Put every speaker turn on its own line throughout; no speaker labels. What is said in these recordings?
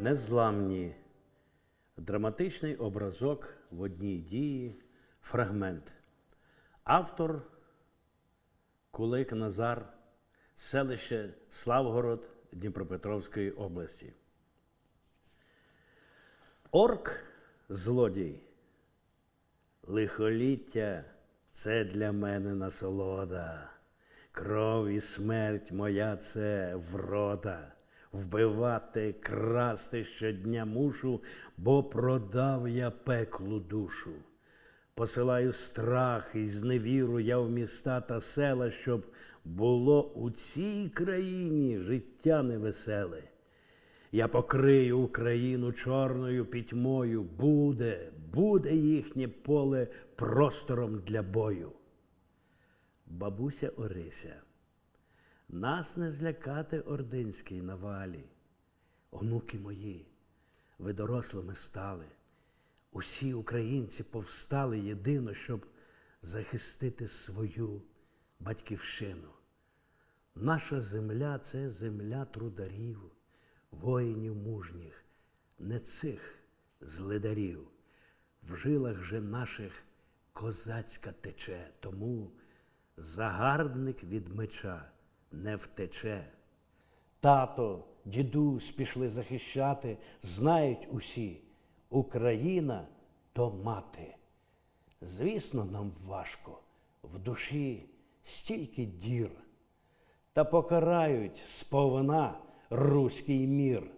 Незламні. Драматичний образок в одній дії, фрагмент. Автор Кулик Назар, селище Славгород Дніпропетровської області. Орк злодій. Лихоліття це для мене насолода. Кров і смерть моя це врода. Вбивати, красти щодня мушу, бо продав я пеклу душу. Посилаю страх і зневіру я в міста та села, щоб було у цій країні життя невеселе. Я покрию Україну чорною пітьмою. Буде, буде їхнє поле простором для бою. Бабуся Орися, нас не злякати ординській навалі. Онуки мої, ви дорослими стали. Усі українці повстали єдино, щоб захистити свою батьківщину. Наша земля це земля трударів, воїнів мужніх, не цих злидарів. В жилах же наших козацька тече, тому загарбник від меча не втече. Тато, дідусь пішли захищати, знають усі, Україна то мати. Звісно, нам важко, в душі стільки дір, та покарають сповна руський мір.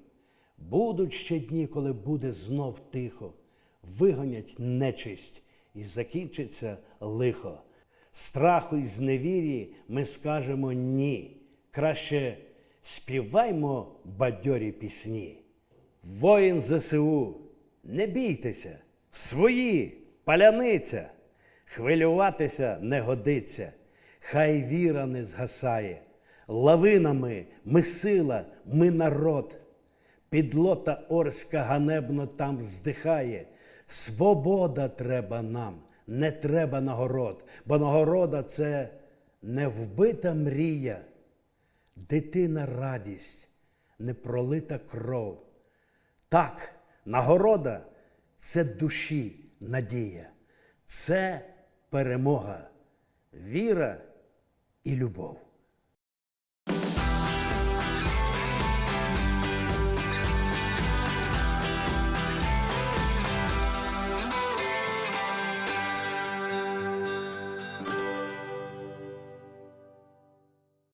Будуть ще дні, коли буде знов тихо, вигонять нечисть і закінчиться лихо. Страху й зневірі ми скажемо ні. Краще співаймо бадьорі пісні. Воїн ЗСУ, не бійтеся, свої паляниця, хвилюватися не годиться, хай віра не згасає. Лавинами ми сила, ми народ. Підлота Орська ганебно там здихає. Свобода треба нам, не треба нагород, бо нагорода це не вбита мрія, дитина радість, не пролита кров. Так, нагорода це душі надія, це перемога, віра і любов.